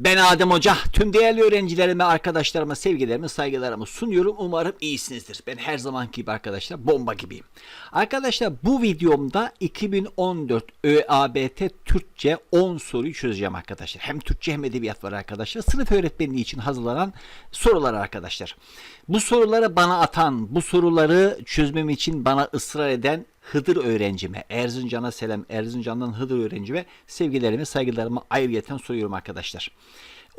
Ben Adem Hoca. Tüm değerli öğrencilerime, arkadaşlarıma sevgilerimi, saygılarımı sunuyorum. Umarım iyisinizdir. Ben her zamanki gibi arkadaşlar bomba gibiyim. Arkadaşlar bu videomda 2014 ÖABT Türkçe 10 soruyu çözeceğim arkadaşlar. Hem Türkçe hem edebiyat var arkadaşlar. Sınıf öğretmenliği için hazırlanan sorular arkadaşlar. Bu soruları bana atan, bu soruları çözmem için bana ısrar eden Hıdır öğrencime, Erzincan'a selam, Erzincan'dan Hıdır öğrencime sevgilerimi, saygılarımı ayrıyeten soruyorum arkadaşlar.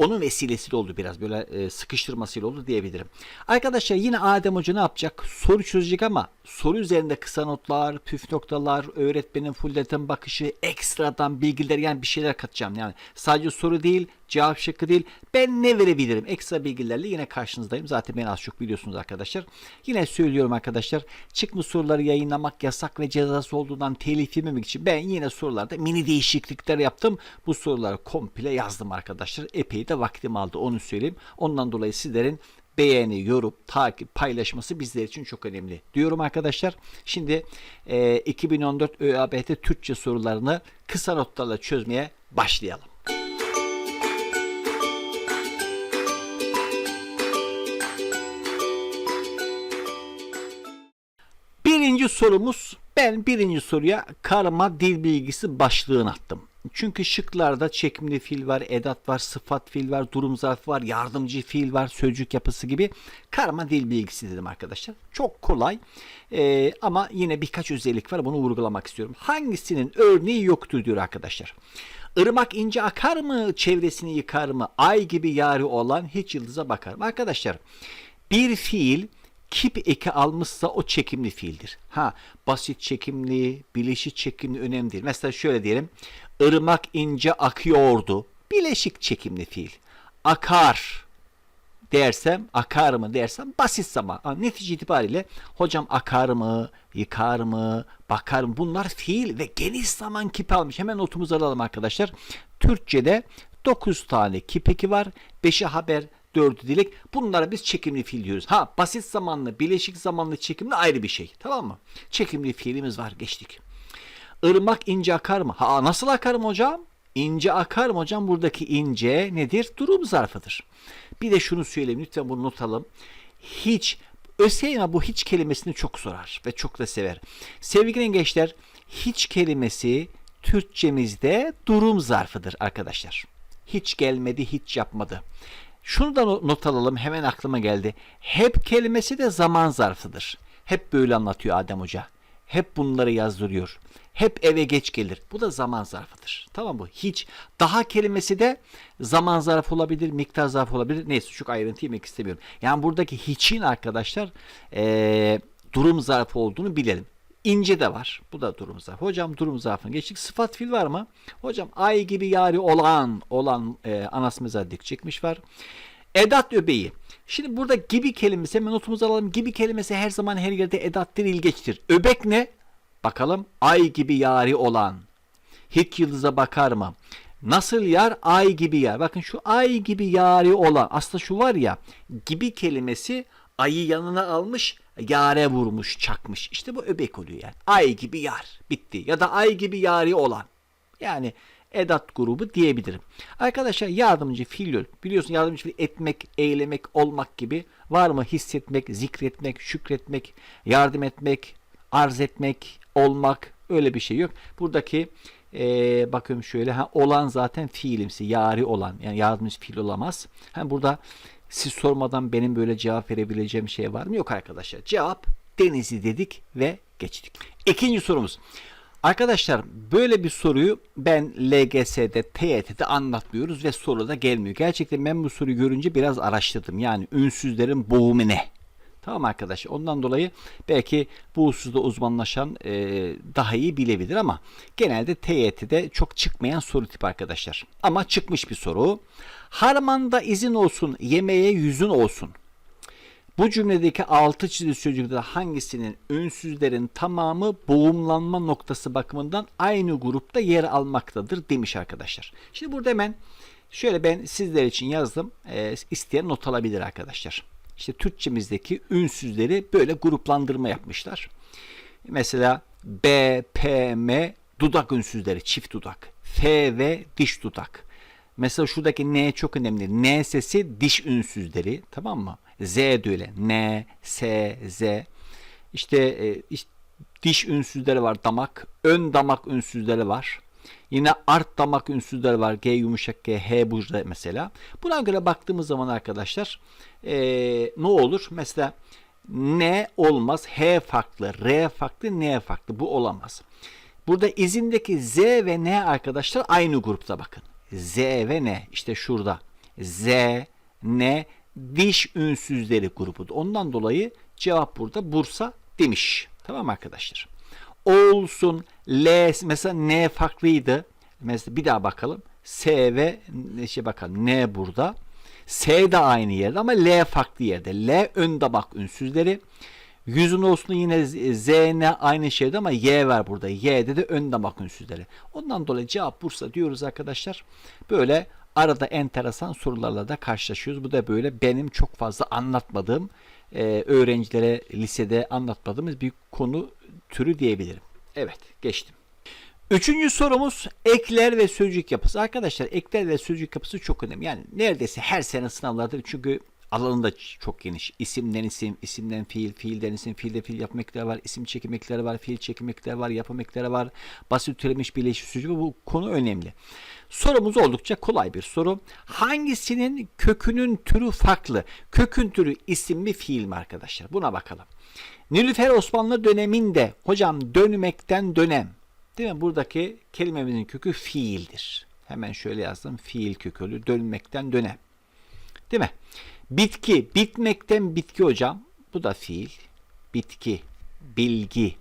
Onun vesilesiyle oldu biraz böyle e, sıkıştırmasıyla oldu diyebilirim. Arkadaşlar yine Adem Hoca ne yapacak? Soru çözecek ama soru üzerinde kısa notlar, püf noktalar, öğretmenin full bakışı, ekstradan bilgiler yani bir şeyler katacağım. Yani sadece soru değil, cevap şıkkı değil. Ben ne verebilirim? Ekstra bilgilerle yine karşınızdayım. Zaten beni az çok biliyorsunuz arkadaşlar. Yine söylüyorum arkadaşlar. Çıkmış soruları yayınlamak yasak ve cezası olduğundan telif yememek için ben yine sorularda mini değişiklikler yaptım. Bu soruları komple yazdım arkadaşlar. Epey de vaktim aldı onu söyleyeyim. Ondan dolayı sizlerin beğeni, yorum, takip, paylaşması bizler için çok önemli diyorum arkadaşlar. Şimdi e, 2014 ÖABT Türkçe sorularını kısa notlarla çözmeye başlayalım. Birinci sorumuz ben birinci soruya karma dil bilgisi başlığını attım. Çünkü şıklarda çekimli fiil var, edat var, sıfat fiil var, durum zarfı var, yardımcı fiil var, sözcük yapısı gibi karma dil bilgisi dedim arkadaşlar. Çok kolay Ee, ama yine birkaç özellik var bunu vurgulamak istiyorum. Hangisinin örneği yoktur diyor arkadaşlar. Irmak ince akar mı, çevresini yıkar mı, ay gibi yari olan hiç yıldıza bakar mı? Arkadaşlar bir fiil kip eki almışsa o çekimli fiildir. Ha basit çekimli, bileşik çekimli önemli değil. Mesela şöyle diyelim. Irmak ince akıyordu. Bileşik çekimli fiil. Akar dersem, akar mı dersem basit. Ha, netice itibariyle hocam akar mı, yıkar mı, bakar mı bunlar fiil ve geniş zaman kipi almış. Hemen notumuzu alalım arkadaşlar. Türkçe'de 9 tane kipeki var. 5'i haber, dördü dilek. Bunlara biz çekimli fiil diyoruz. Ha basit zamanlı, bileşik zamanlı çekimli ayrı bir şey. Tamam mı? Çekimli fiilimiz var. Geçtik. Irmak ince akar mı? Ha nasıl akar mı hocam? İnce akar mı hocam? Buradaki ince nedir? Durum zarfıdır. Bir de şunu söyleyeyim. Lütfen bunu not alın. Hiç ÖSYM bu hiç kelimesini çok sorar ve çok da sever. Sevgili gençler hiç kelimesi Türkçemizde durum zarfıdır arkadaşlar. Hiç gelmedi, hiç yapmadı. Şunu da not alalım hemen aklıma geldi. Hep kelimesi de zaman zarfıdır. Hep böyle anlatıyor Adem Hoca. Hep bunları yazdırıyor. Hep eve geç gelir. Bu da zaman zarfıdır. Tamam mı? Hiç. Daha kelimesi de zaman zarfı olabilir, miktar zarfı olabilir. Neyse çok ayrıntı yemek istemiyorum. Yani buradaki hiçin arkadaşlar ee, durum zarfı olduğunu bilelim. İnce de var. Bu da durum zarfı. Hocam durum zarfına geçtik. Sıfat fiil var mı? Hocam ay gibi yari olan olan e, anasımıza dik çekmiş var. Edat öbeği. Şimdi burada gibi kelimesi hemen notumuzu alalım. Gibi kelimesi her zaman her yerde edattır, ilgeçtir. Öbek ne? Bakalım ay gibi yari olan. Hiç yıldıza bakar mı? Nasıl yar? Ay gibi yar. Bakın şu ay gibi yari olan. Aslında şu var ya gibi kelimesi ayı yanına almış yare vurmuş çakmış. İşte bu öbek oluyor yani. Ay gibi yar. Bitti. Ya da ay gibi yari olan. Yani edat grubu diyebilirim. Arkadaşlar yardımcı fiil biliyorsun yardımcı fiil etmek, eylemek, olmak gibi var mı? Hissetmek, zikretmek, şükretmek, yardım etmek, arz etmek, olmak öyle bir şey yok. Buradaki ee, bakıyorum şöyle ha, olan zaten fiilimsi yari olan yani yardımcı fiil olamaz. Ha, burada siz sormadan benim böyle cevap verebileceğim şey var mı? Yok arkadaşlar. Cevap denizi dedik ve geçtik. İkinci sorumuz. Arkadaşlar böyle bir soruyu ben LGS'de, TYT'de anlatmıyoruz ve soru da gelmiyor. Gerçekten ben bu soruyu görünce biraz araştırdım. Yani ünsüzlerin boğumu ne? Tamam arkadaşlar. Ondan dolayı belki bu hususta uzmanlaşan e, daha iyi bilebilir ama genelde TYT'de çok çıkmayan soru tipi arkadaşlar. Ama çıkmış bir soru. Harmanda izin olsun, yemeğe yüzün olsun. Bu cümledeki altı çizili sözcükte hangisinin ünsüzlerin tamamı boğumlanma noktası bakımından aynı grupta yer almaktadır demiş arkadaşlar. Şimdi burada hemen şöyle ben sizler için yazdım. E, isteyen not alabilir arkadaşlar. İşte Türkçemizdeki ünsüzleri böyle gruplandırma yapmışlar. Mesela B, P, M dudak ünsüzleri çift dudak. F ve diş dudak. Mesela şuradaki N çok önemli. N sesi diş ünsüzleri. Tamam mı? Z de öyle. N, S, Z. İşte, e, işte diş ünsüzleri var damak. Ön damak ünsüzleri var. Yine art damak ünsüzleri var. G yumuşak G, H burada mesela. Buna göre baktığımız zaman arkadaşlar e, ne olur? Mesela N olmaz. H farklı, R farklı, N farklı. Bu olamaz. Burada izindeki Z ve N arkadaşlar aynı grupta bakın. Z ve N işte şurada. Z, N diş ünsüzleri grubu. Ondan dolayı cevap burada Bursa demiş. Tamam arkadaşlar? Olsun L mesela N farklıydı. Mesela bir daha bakalım. S ve şey bakalım N burada. S de aynı yerde ama L farklı yerde. L ön damak ünsüzleri. Yüzün olsun yine Z, N aynı şeyde ama Y var burada. Y'de de ön damak ünsüzleri. Ondan dolayı cevap Bursa diyoruz arkadaşlar. Böyle arada enteresan sorularla da karşılaşıyoruz. Bu da böyle benim çok fazla anlatmadığım, öğrencilere lisede anlatmadığımız bir konu türü diyebilirim. Evet geçtim. Üçüncü sorumuz ekler ve sözcük yapısı. Arkadaşlar ekler ve sözcük yapısı çok önemli. Yani neredeyse her sene sınavlarda çünkü alanı da çok geniş. İsimden isim, isimden fiil, fiilden isim, fiilde fiil yapım var, isim çekim ekleri var, fiil çekim ekleri var, yapım var, basit türemiş birleşik sözcük bu konu önemli. Sorumuz oldukça kolay bir soru. Hangisinin kökünün türü farklı? Kökün türü isim mi fiil mi arkadaşlar? Buna bakalım. Nilüfer Osmanlı döneminde hocam dönmekten dönem. Değil mi? Buradaki kelimemizin kökü fiildir. Hemen şöyle yazdım. Fiil kökülü dönmekten dönem. Değil mi? Bitki, bitmekten bitki hocam. Bu da fiil. Bitki, bilgi,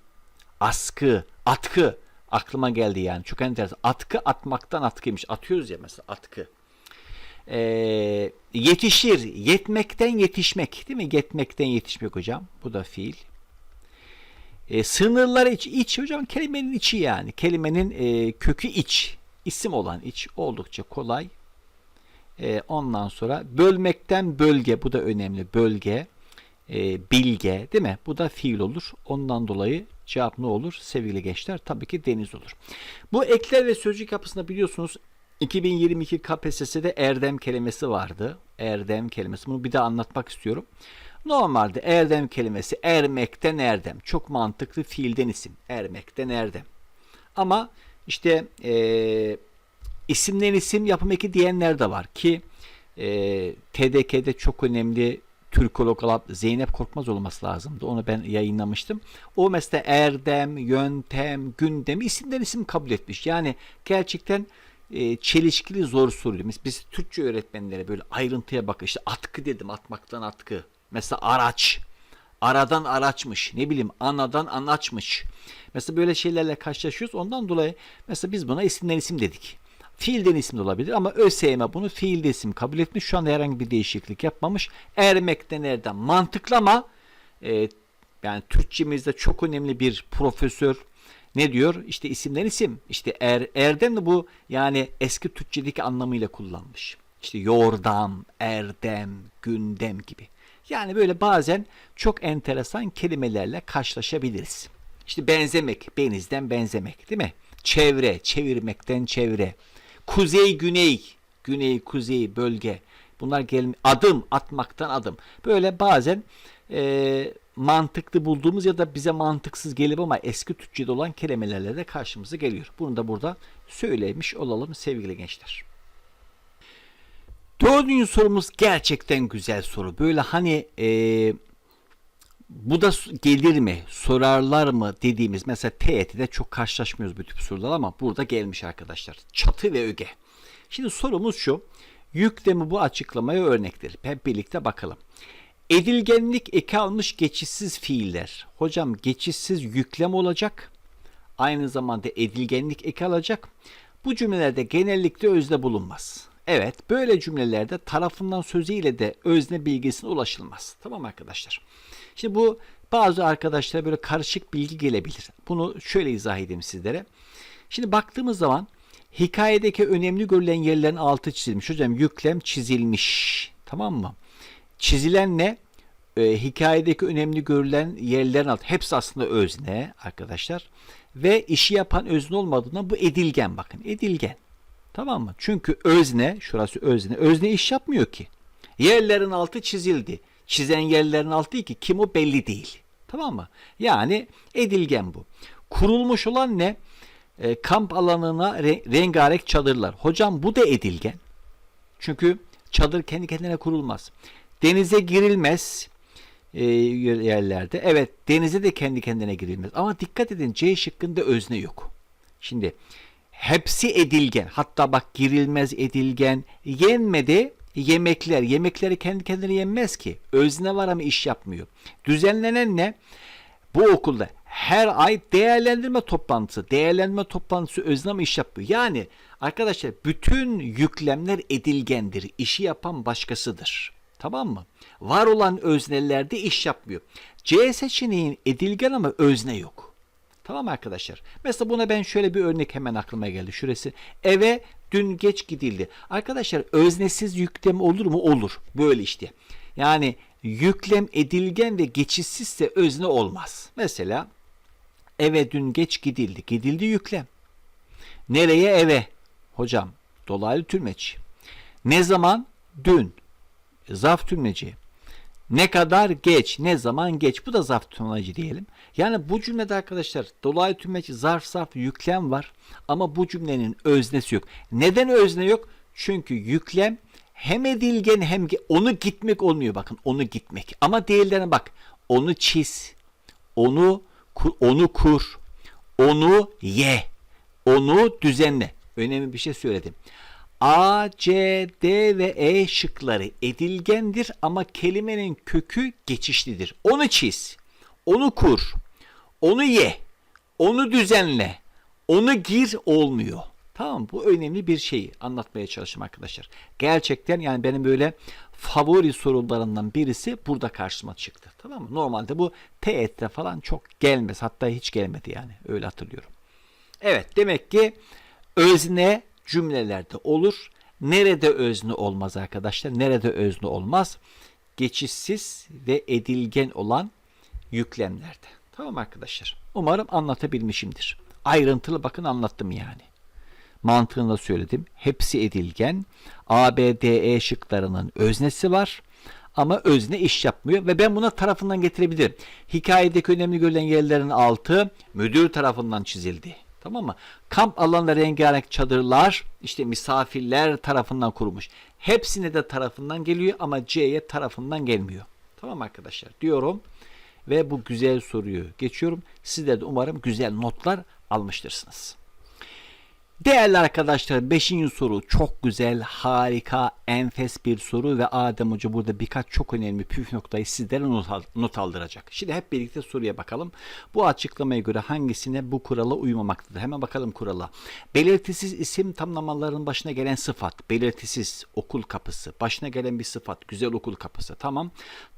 askı, atkı. Aklıma geldi yani. Çok enteresan. Atkı atmaktan atkıymış. Atıyoruz ya mesela atkı. Ee, yetişir, yetmekten yetişmek. Değil mi? Yetmekten yetişmek hocam. Bu da fiil. E, sınırları iç, iç hocam kelimenin içi yani. Kelimenin e, kökü iç. isim olan iç oldukça kolay. E, ondan sonra bölmekten bölge bu da önemli. Bölge, e, bilge değil mi? Bu da fiil olur. Ondan dolayı cevap ne olur? Sevgili gençler tabii ki deniz olur. Bu ekler ve sözcük yapısında biliyorsunuz 2022 KPSS'de erdem kelimesi vardı. Erdem kelimesi. Bunu bir daha anlatmak istiyorum. Normalde erdem kelimesi ermekten erdem. Çok mantıklı fiilden isim. Ermekten erdem. Ama işte e, isimden isim yapım eki diyenler de var ki e, TDK'de çok önemli Türkolog olan Zeynep Korkmaz olması lazımdı. Onu ben yayınlamıştım. O mesela erdem, yöntem, gündem isimden isim kabul etmiş. Yani gerçekten e, çelişkili zor soruyor. Biz, biz Türkçe öğretmenlere böyle ayrıntıya bakın. İşte atkı dedim atmaktan atkı. Mesela araç. Aradan araçmış. Ne bileyim anadan anaçmış. Mesela böyle şeylerle karşılaşıyoruz. Ondan dolayı mesela biz buna isimden isim dedik. Fiilden isim de olabilir ama ÖSYM bunu fiilde isim kabul etmiş. Şu anda herhangi bir değişiklik yapmamış. Ermekten nereden mantıklı ama e, yani Türkçemizde çok önemli bir profesör ne diyor? İşte isimden isim. İşte er, erdem de bu yani eski Türkçedeki anlamıyla kullanmış. İşte yordam, erdem, gündem gibi. Yani böyle bazen çok enteresan kelimelerle karşılaşabiliriz. İşte benzemek, benizden benzemek değil mi? Çevre, çevirmekten çevre. Kuzey, güney, güney, kuzey, bölge. Bunlar gelin adım, atmaktan adım. Böyle bazen e, mantıklı bulduğumuz ya da bize mantıksız gelip ama eski Türkçe'de olan kelimelerle de karşımıza geliyor. Bunu da burada söylemiş olalım sevgili gençler. Dördüncü sorumuz gerçekten güzel soru. Böyle hani e, bu da gelir mi, sorarlar mı dediğimiz mesela TYT'de çok karşılaşmıyoruz bu tip sorular ama burada gelmiş arkadaşlar. Çatı ve öge. Şimdi sorumuz şu. Yüklemi bu açıklamaya örnektir. Hep birlikte bakalım. Edilgenlik eki almış geçişsiz fiiller. Hocam geçişsiz yüklem olacak. Aynı zamanda edilgenlik eki alacak. Bu cümlelerde genellikle özne bulunmaz. Evet böyle cümlelerde tarafından sözüyle de özne bilgisine ulaşılmaz. Tamam arkadaşlar. Şimdi bu bazı arkadaşlara böyle karışık bilgi gelebilir. Bunu şöyle izah edeyim sizlere. Şimdi baktığımız zaman hikayedeki önemli görülen yerlerin altı çizilmiş. Hocam yüklem çizilmiş. Tamam mı? Çizilen ne? Ee, hikayedeki önemli görülen yerlerin altı. Hepsi aslında özne arkadaşlar. Ve işi yapan özne olmadığından bu edilgen bakın. Edilgen. Tamam mı? Çünkü özne, şurası özne. Özne iş yapmıyor ki. Yerlerin altı çizildi. Çizen yerlerin altı ki kim o belli değil. Tamam mı? Yani edilgen bu. Kurulmuş olan ne? E, kamp alanına re- rengarenk çadırlar. Hocam bu da edilgen. Çünkü çadır kendi kendine kurulmaz. Denize girilmez e, yerlerde. Evet denize de kendi kendine girilmez. Ama dikkat edin C şıkkında özne yok. Şimdi hepsi edilgen. Hatta bak girilmez edilgen. Yenmedi yemekler. Yemekleri kendi kendine yenmez ki. Özne var ama iş yapmıyor. Düzenlenen ne? Bu okulda her ay değerlendirme toplantısı. Değerlendirme toplantısı özne ama iş yapmıyor. Yani arkadaşlar bütün yüklemler edilgendir. İşi yapan başkasıdır. Tamam mı? Var olan öznelerde iş yapmıyor. C seçeneğin edilgen ama özne yok. Tamam arkadaşlar? Mesela buna ben şöyle bir örnek hemen aklıma geldi. Şurası eve dün geç gidildi. Arkadaşlar öznesiz yüklem olur mu? Olur. Böyle işte. Yani yüklem edilgen ve geçişsizse özne olmaz. Mesela eve dün geç gidildi. Gidildi yüklem. Nereye? Eve. Hocam dolaylı tümleç. Ne zaman? Dün. Zarf tümleci. Ne kadar geç, ne zaman geç. Bu da zarf tümleci diyelim. Yani bu cümlede arkadaşlar dolaylı tümleci zarf zarf yüklem var. Ama bu cümlenin öznesi yok. Neden özne yok? Çünkü yüklem hem edilgen hem onu gitmek olmuyor bakın onu gitmek. Ama diğerlerine bak. Onu çiz. Onu onu kur. Onu ye. Onu düzenle. Önemli bir şey söyledim. A, C, D ve E şıkları edilgendir ama kelimenin kökü geçişlidir. Onu çiz, onu kur, onu ye, onu düzenle, onu gir olmuyor. Tamam? Bu önemli bir şeyi anlatmaya çalıştım arkadaşlar. Gerçekten yani benim böyle favori sorularından birisi burada karşıma çıktı. Tamam mı? Normalde bu TET'te falan çok gelmez. Hatta hiç gelmedi yani. Öyle hatırlıyorum. Evet demek ki özne cümlelerde olur. Nerede özne olmaz arkadaşlar? Nerede özne olmaz? Geçişsiz ve edilgen olan yüklemlerde. Tamam arkadaşlar. Umarım anlatabilmişimdir. Ayrıntılı bakın anlattım yani. Mantığını da söyledim. Hepsi edilgen. A, B, D, E şıklarının öznesi var. Ama özne iş yapmıyor ve ben buna tarafından getirebilirim. Hikayedeki önemli görülen yerlerin altı müdür tarafından çizildi. Tamam mı? Kamp alanları rengarenk çadırlar işte misafirler tarafından kurulmuş. Hepsine de tarafından geliyor ama C'ye tarafından gelmiyor. Tamam arkadaşlar? Diyorum ve bu güzel soruyu geçiyorum. Sizler de umarım güzel notlar almıştırsınız. Değerli arkadaşlar 5. soru çok güzel, harika, enfes bir soru ve Adem Hoca burada birkaç çok önemli püf noktayı sizlere not, al- not aldıracak. Şimdi hep birlikte soruya bakalım. Bu açıklamaya göre hangisine bu kurala uymamaktadır? Hemen bakalım kurala. Belirtisiz isim tamlamalarının başına gelen sıfat. Belirtisiz okul kapısı. Başına gelen bir sıfat. Güzel okul kapısı. Tamam.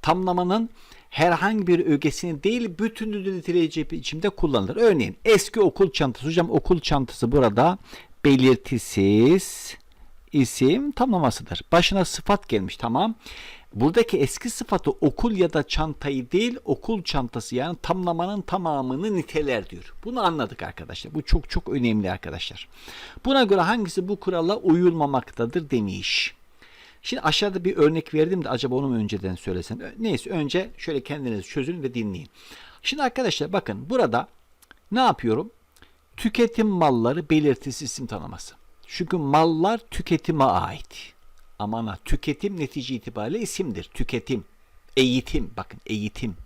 Tamlamanın herhangi bir ögesini değil bütününü niteleyici biçimde kullanılır. Örneğin eski okul çantası. Hocam okul çantası burada belirtisiz isim tamlamasıdır. Başına sıfat gelmiş tamam. Buradaki eski sıfatı okul ya da çantayı değil okul çantası yani tamlamanın tamamını niteler diyor. Bunu anladık arkadaşlar. Bu çok çok önemli arkadaşlar. Buna göre hangisi bu kurala uyulmamaktadır demiş. Şimdi aşağıda bir örnek verdim de acaba onu mu önceden söylesem? Neyse önce şöyle kendiniz çözün ve dinleyin. Şimdi arkadaşlar bakın burada ne yapıyorum? Tüketim malları belirtisi isim tanıması. Çünkü mallar tüketime ait. Aman ha tüketim netice itibariyle isimdir. Tüketim, eğitim, bakın eğitim,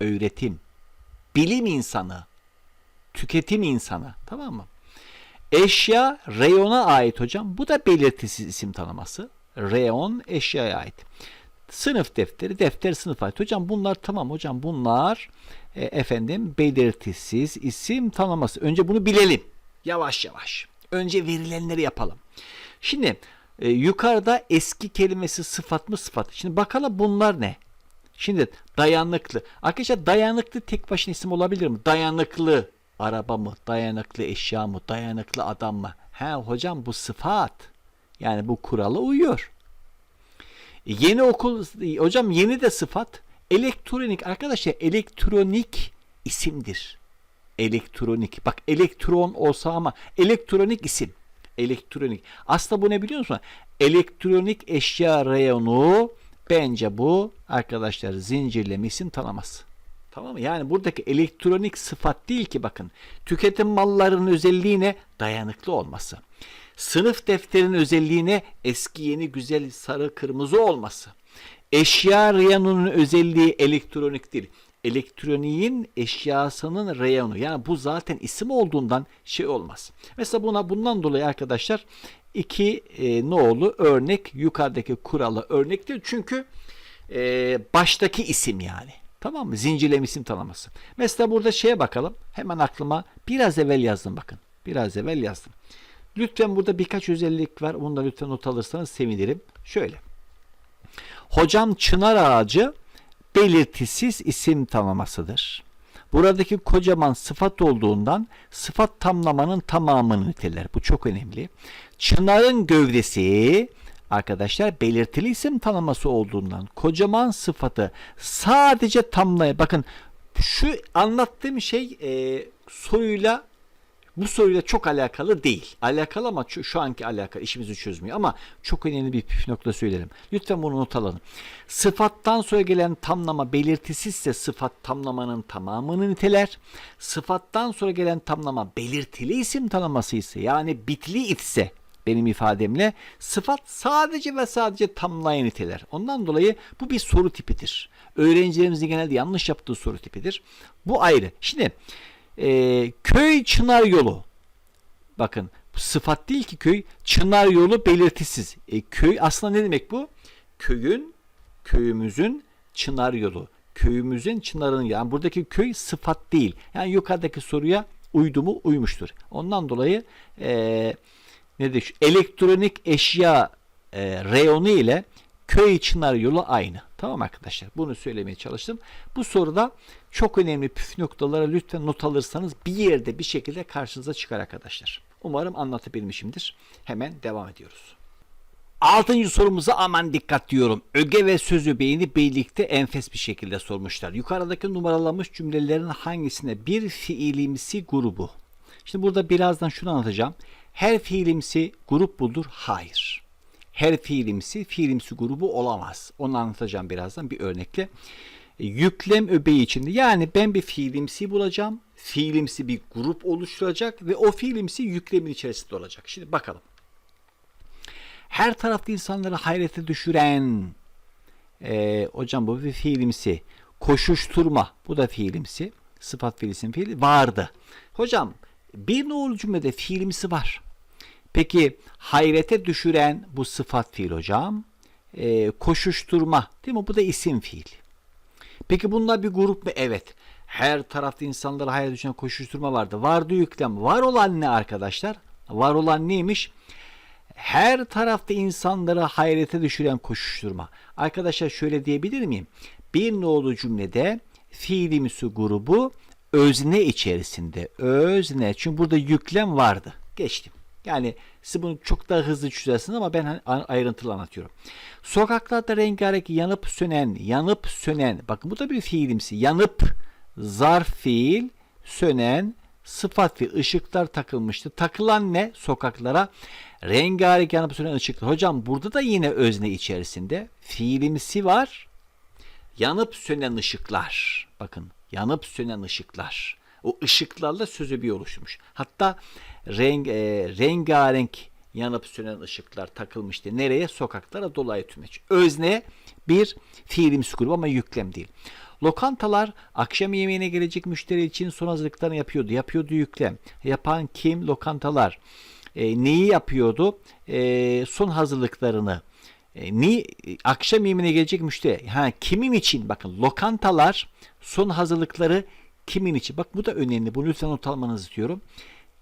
öğretim, bilim insanı, tüketim insanı tamam mı? Eşya reyona ait hocam. Bu da belirtisiz isim tanıması. Reyon eşyaya ait. Sınıf defteri, defter sınıf ait. Hocam bunlar tamam hocam bunlar e, efendim belirtisiz isim tanıması. Önce bunu bilelim. Yavaş yavaş. Önce verilenleri yapalım. Şimdi e, yukarıda eski kelimesi sıfat mı sıfat. Şimdi bakalım bunlar ne? Şimdi dayanıklı. Arkadaşlar dayanıklı tek başına isim olabilir mi? Dayanıklı araba mı? Dayanıklı eşya mı? Dayanıklı adam mı? He hocam bu sıfat. Yani bu kurala uyuyor. Yeni okul hocam yeni de sıfat. Elektronik arkadaşlar elektronik isimdir. Elektronik. Bak elektron olsa ama elektronik isim. Elektronik. Aslında bu ne biliyor musun? Elektronik eşya reyonu bence bu arkadaşlar zincirleme isim tanıması. Tamam mı? Yani buradaki elektronik sıfat değil ki bakın. Tüketim mallarının özelliği ne? Dayanıklı olması. Sınıf defterinin özelliği ne? Eski yeni güzel sarı kırmızı olması. Eşya reyonunun özelliği elektronik değil. Elektroniğin eşyasının reyonu. Yani bu zaten isim olduğundan şey olmaz. Mesela buna bundan dolayı arkadaşlar iki e, nolu örnek yukarıdaki kuralı örnektir. Çünkü e, baştaki isim yani. Tamam mı? Zincirleme isim tanıması. Mesela burada şeye bakalım. Hemen aklıma biraz evvel yazdım bakın. Biraz evvel yazdım. Lütfen burada birkaç özellik var. Bunu da lütfen not alırsanız sevinirim. Şöyle. Hocam çınar ağacı belirtisiz isim tanımasıdır. Buradaki kocaman sıfat olduğundan sıfat tamlamanın tamamını niteler. Bu çok önemli. Çınarın gövdesi arkadaşlar belirtili isim tanıması olduğundan kocaman sıfatı sadece tamlaya bakın şu anlattığım şey e, soruyla bu soruyla çok alakalı değil. Alakalı ama şu, şu anki alakalı işimizi çözmüyor ama çok önemli bir püf nokta söylerim. Lütfen bunu not alın. Sıfattan sonra gelen tamlama belirtisizse sıfat tamlamanın tamamını niteler. Sıfattan sonra gelen tamlama belirtili isim tanıması ise yani bitli ise benim ifademle sıfat sadece ve sadece tamlayan niteler. Ondan dolayı bu bir soru tipidir. Öğrencilerimizin genelde yanlış yaptığı soru tipidir. Bu ayrı. Şimdi e, köy çınar yolu. Bakın sıfat değil ki köy. Çınar yolu belirtisiz. E, köy aslında ne demek bu? Köyün, köyümüzün çınar yolu. Köyümüzün çınarının yani buradaki köy sıfat değil. Yani yukarıdaki soruya uydu mu uymuştur. Ondan dolayı e, ne de elektronik eşya e, reyonu ile köy çınar yolu aynı. Tamam arkadaşlar. Bunu söylemeye çalıştım. Bu soruda çok önemli püf noktalara lütfen not alırsanız bir yerde bir şekilde karşınıza çıkar arkadaşlar. Umarım anlatabilmişimdir. Hemen devam ediyoruz. Altıncı sorumuza aman dikkat diyorum. Öge ve sözü beyni birlikte enfes bir şekilde sormuşlar. Yukarıdaki numaralanmış cümlelerin hangisine bir fiilimsi grubu? Şimdi burada birazdan şunu anlatacağım. Her fiilimsi grup budur. Hayır. Her fiilimsi fiilimsi grubu olamaz. Onu anlatacağım birazdan bir örnekle. E, Yüklem öbeği içinde yani ben bir fiilimsi bulacağım. Fiilimsi bir grup oluşturacak ve o fiilimsi yüklemin içerisinde olacak. Şimdi bakalım. Her tarafta insanları hayrete düşüren e, hocam bu bir fiilimsi. Koşuşturma bu da fiilimsi. Sıfat fiilisin fiili vardı. Hocam bir nolu cümlede fiilimsi var. Peki hayrete düşüren bu sıfat fiil hocam. E, koşuşturma değil mi? Bu da isim fiil. Peki bunlar bir grup mu? Evet. Her tarafta insanlara hayrete düşen koşuşturma vardı. Vardı yüklem. Var olan ne arkadaşlar? Var olan neymiş? Her tarafta insanları hayrete düşüren koşuşturma. Arkadaşlar şöyle diyebilir miyim? Bir nolu cümlede fiilimsi grubu özne içerisinde. Özne. Çünkü burada yüklem vardı. Geçtim. Yani siz bunu çok daha hızlı çözersiniz ama ben hani ayrıntılı anlatıyorum. Sokaklarda rengarenk yanıp sönen, yanıp sönen. Bakın bu da bir fiilimsi. Yanıp, zarf fiil, sönen, sıfat fiil. ışıklar takılmıştı. Takılan ne sokaklara? Rengarenk yanıp sönen ışıklar. Hocam burada da yine özne içerisinde fiilimsi var. Yanıp sönen ışıklar. Bakın yanıp sönen ışıklar. O ışıklarla sözü bir oluşmuş. Hatta renk, e, rengarenk yanıp sönen ışıklar takılmıştı. Nereye? Sokaklara dolayı tümeç. Özne bir fiilimsi grubu ama yüklem değil. Lokantalar akşam yemeğine gelecek müşteri için son hazırlıklarını yapıyordu. Yapıyordu yüklem. Yapan kim? Lokantalar. E, neyi yapıyordu? E, son hazırlıklarını. E, ni akşam yemeğine gelecek müşteri. Ha kimin için? Bakın lokantalar son hazırlıkları kimin için? Bak bu da önemli. Bunu lütfen not almanızı istiyorum.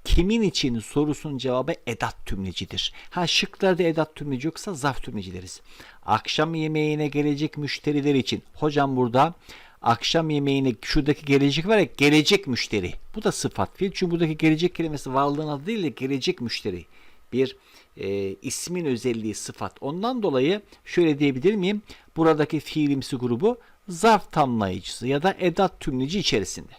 Kimin için sorusunun cevabı edat tümlecidir. Ha şıklarda edat tümleci yoksa zaf tümleci deriz. Akşam yemeğine gelecek müşteriler için. Hocam burada akşam yemeğine şuradaki gelecek var ya gelecek müşteri. Bu da sıfat fiil. Çünkü buradaki gelecek kelimesi varlığın adı değil de gelecek müşteri. Bir e, ismin özelliği sıfat. Ondan dolayı şöyle diyebilir miyim? Buradaki fiilimsi grubu zarf tamlayıcısı ya da edat tümleci içerisinde.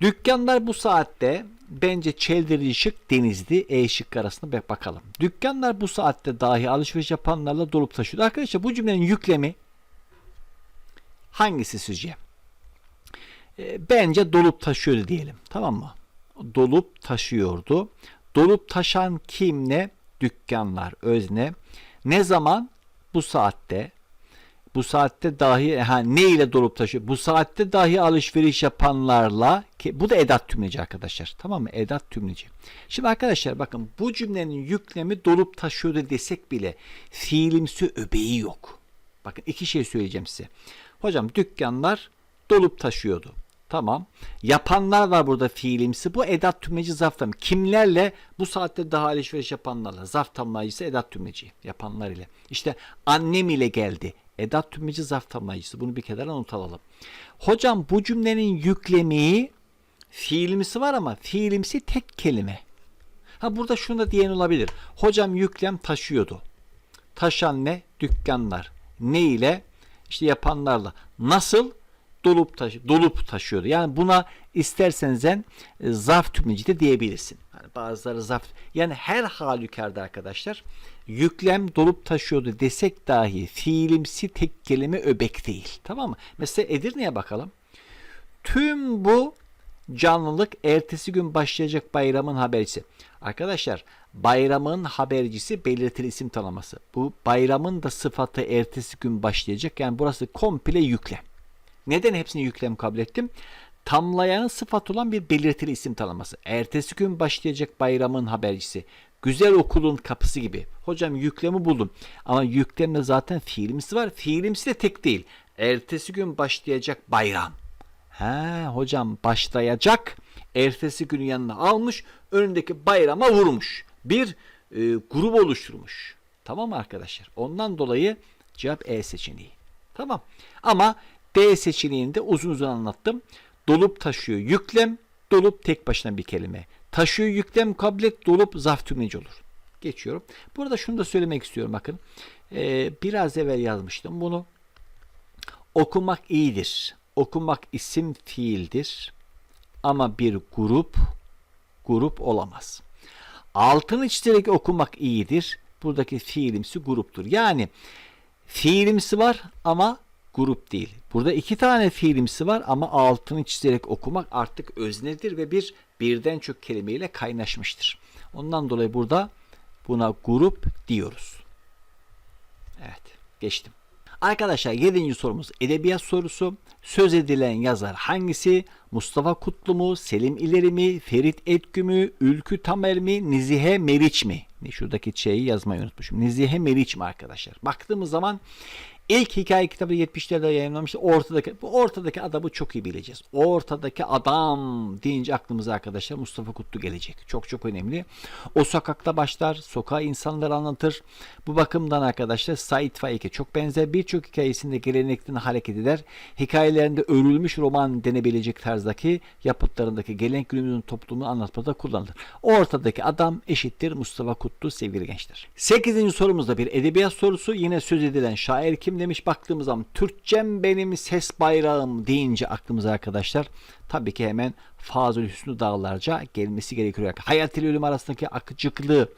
Dükkanlar bu saatte bence çeldirici şık denizli E şık arasında bir bakalım. Dükkanlar bu saatte dahi alışveriş yapanlarla dolup taşıyor. Arkadaşlar bu cümlenin yüklemi hangisi sizce? E, bence dolup taşıyordu diyelim. Tamam mı? Dolup taşıyordu. Dolup taşan kim ne? Dükkanlar özne. Ne zaman? Bu saatte. Bu saatte dahi ha, ne ile dolup taşıyor? Bu saatte dahi alışveriş yapanlarla ki bu da edat tümleci arkadaşlar. Tamam mı? Edat tümleci. Şimdi arkadaşlar bakın bu cümlenin yüklemi dolup taşıyordu desek bile fiilimsi öbeği yok. Bakın iki şey söyleyeceğim size. Hocam dükkanlar dolup taşıyordu. Tamam. Yapanlar var burada fiilimsi. Bu edat tümleci zarf tamlaması. Kimlerle? Bu saatte daha alışveriş yapanlarla. Zarf tamlayıcısı edat tümleci. Yapanlar ile. İşte annem ile geldi. Edat tümleci zarf. Bunu bir kenara not alalım. Hocam bu cümlenin yüklemeyi fiilimsi var ama fiilimsi tek kelime. Ha burada şunu da diyen olabilir. Hocam yüklem taşıyordu. Taşan ne? Dükkanlar. Ne ile? İşte yapanlarla. Nasıl? Dolup taşı dolup taşıyordu. Yani buna isterseniz en e, zarf tümleci de diyebilirsin. Yani bazıları zarf yani her halükarda arkadaşlar yüklem dolup taşıyordu desek dahi fiilimsi tek kelime öbek değil. Tamam mı? Mesela Edirne'ye bakalım. Tüm bu canlılık ertesi gün başlayacak bayramın habercisi. Arkadaşlar bayramın habercisi belirtili isim tanıması. Bu bayramın da sıfatı ertesi gün başlayacak. Yani burası komple yüklem. Neden hepsini yüklem kabul ettim? Tamlayanın sıfat olan bir belirtili isim tanıması. Ertesi gün başlayacak bayramın habercisi. Güzel okulun kapısı gibi. Hocam yüklemi buldum. Ama yüklemde zaten fiilimsi var. Fiilimsi de tek değil. Ertesi gün başlayacak bayram. He hocam başlayacak. Ertesi günü yanına almış. Önündeki bayrama vurmuş. Bir e, grup oluşturmuş. Tamam arkadaşlar? Ondan dolayı cevap E seçeneği. Tamam. Ama D seçeneğinde uzun uzun anlattım. Dolup taşıyor yüklem, dolup tek başına bir kelime. Taşıyor yüklem kabul et, dolup zarf tümleci olur. Geçiyorum. Burada şunu da söylemek istiyorum bakın. Ee, biraz evvel yazmıştım bunu. Okumak iyidir. Okumak isim fiildir. Ama bir grup grup olamaz. Altını çizerek okumak iyidir. Buradaki fiilimsi gruptur. Yani fiilimsi var ama grup değil. Burada iki tane fiilimsi var ama altını çizerek okumak artık öznedir ve bir birden çok kelimeyle kaynaşmıştır. Ondan dolayı burada buna grup diyoruz. Evet, geçtim. Arkadaşlar 7. sorumuz edebiyat sorusu. Söz edilen yazar hangisi? Mustafa Kutlu mu? Selim İleri mi? Ferit Etkü mü? Ülkü Tamer mi? Nizihe Meriç mi? Şuradaki şeyi yazmayı unutmuşum. Nizihe Meriç mi arkadaşlar? Baktığımız zaman İlk hikaye kitabı 70'lerde yayınlanmıştı. Ortadaki bu ortadaki adamı çok iyi bileceğiz. Ortadaki adam deyince aklımıza arkadaşlar Mustafa Kutlu gelecek. Çok çok önemli. O sokakta başlar, sokağa insanları anlatır. Bu bakımdan arkadaşlar Said Faik'e çok benzer. Birçok hikayesinde gelenekten hareket eder. Hikayelerinde örülmüş roman denebilecek tarzdaki yapıtlarındaki gelenek günümüzün toplumunu anlatmada kullanılır. Ortadaki adam eşittir Mustafa Kutlu sevgili gençler. 8. sorumuzda bir edebiyat sorusu. Yine söz edilen şair kim demiş baktığımız zaman Türkçem benim ses bayrağım deyince aklımıza arkadaşlar tabii ki hemen Fazıl Hüsnü Dağlarca gelmesi gerekiyor. Hayat ile ölüm arasındaki akıcıklığı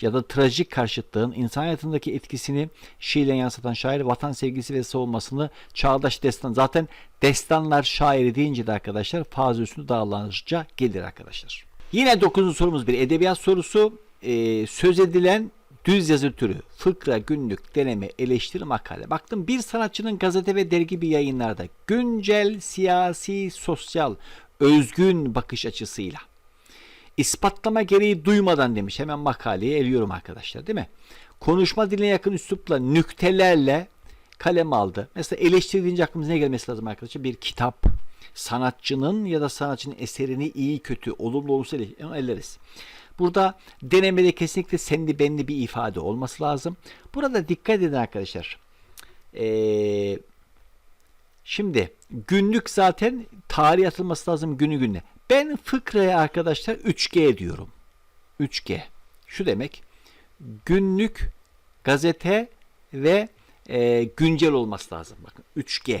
ya da trajik karşıtlığın insan hayatındaki etkisini şiirle yansıtan şair vatan sevgisi ve savunmasını çağdaş destan zaten destanlar şairi deyince de arkadaşlar Fazıl Hüsnü Dağlarca gelir arkadaşlar. Yine 9. sorumuz bir edebiyat sorusu. Ee, söz edilen Düz yazı türü, fıkra, günlük, deneme, eleştiri, makale. Baktım bir sanatçının gazete ve dergi bir yayınlarda güncel, siyasi, sosyal, özgün bakış açısıyla ispatlama gereği duymadan demiş. Hemen makaleyi eliyorum arkadaşlar değil mi? Konuşma diline yakın üslupla, nüktelerle kalem aldı. Mesela eleştiri deyince aklımıza ne gelmesi lazım arkadaşlar? Bir kitap, sanatçının ya da sanatçının eserini iyi kötü, olumlu olursa elleriz. Burada denemede kesinlikle senli benli bir ifade olması lazım. Burada dikkat edin arkadaşlar. Ee, şimdi günlük zaten tarih atılması lazım günü gününe. Ben fıkraya arkadaşlar 3G diyorum. 3G. Şu demek günlük gazete ve e, güncel olması lazım. Bakın 3G.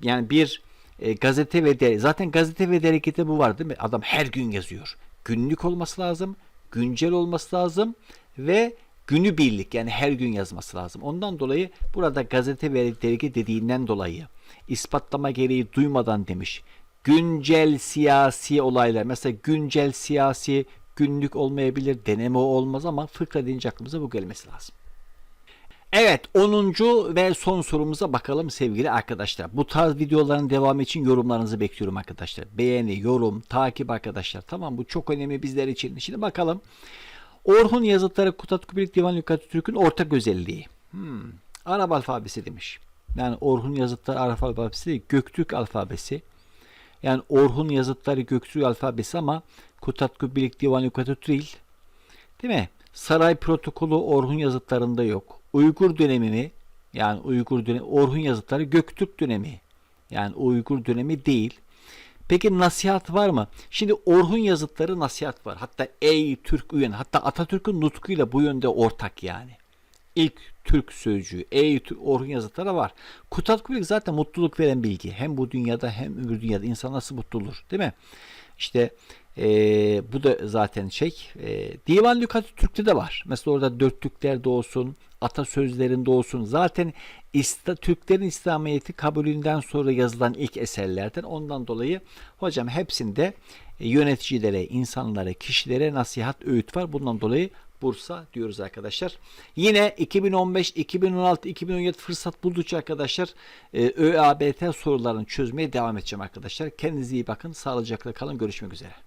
Yani bir e, gazete ve dergi. Zaten gazete ve dergide bu var değil mi? Adam her gün yazıyor. Günlük olması lazım, güncel olması lazım ve günü birlik yani her gün yazması lazım. Ondan dolayı burada gazete ve dergi dediğinden dolayı ispatlama gereği duymadan demiş. Güncel siyasi olaylar mesela güncel siyasi günlük olmayabilir, deneme olmaz ama fıkra deyince aklımıza bu gelmesi lazım. Evet 10. ve son sorumuza bakalım sevgili arkadaşlar. Bu tarz videoların devamı için yorumlarınızı bekliyorum arkadaşlar. Beğeni, yorum, takip arkadaşlar. Tamam bu çok önemli bizler için. Şimdi bakalım. Orhun yazıtları Kutat Kubilik Divan Lükat Türk'ün ortak özelliği. Hmm. Arap alfabesi demiş. Yani Orhun yazıtları Arap alfabesi değil, Göktürk alfabesi. Yani Orhun yazıtları Göktürk alfabesi ama Kutat Kubilik Divan Lükat Türk değil. Değil mi? Saray protokolü Orhun yazıtlarında yok. Uygur dönemi mi? Yani Uygur dönemi, Orhun yazıtları Göktürk dönemi. Yani Uygur dönemi değil. Peki nasihat var mı? Şimdi Orhun yazıtları nasihat var. Hatta ey Türk uyan. Hatta Atatürk'ün nutkuyla bu yönde ortak yani. İlk Türk sözcüğü ey Türk Orhun yazıtları var. Kutat Kubilik zaten mutluluk veren bilgi. Hem bu dünyada hem öbür dünyada insan nasıl mutlu olur değil mi? İşte eee, bu da zaten şey. eee Divan Lükat Türk'te de var. Mesela orada dörtlüklerde olsun, atasözlerinde olsun. Zaten İsta, Türklerin İslamiyet'i kabulünden sonra yazılan ilk eserlerden. Ondan dolayı hocam hepsinde e, yöneticilere, insanlara, kişilere nasihat, öğüt var. Bundan dolayı Bursa diyoruz arkadaşlar. Yine 2015, 2016, 2017 fırsat buldukça arkadaşlar e, ÖABT sorularını çözmeye devam edeceğim arkadaşlar. Kendinize iyi bakın. Sağlıcakla kalın. Görüşmek üzere.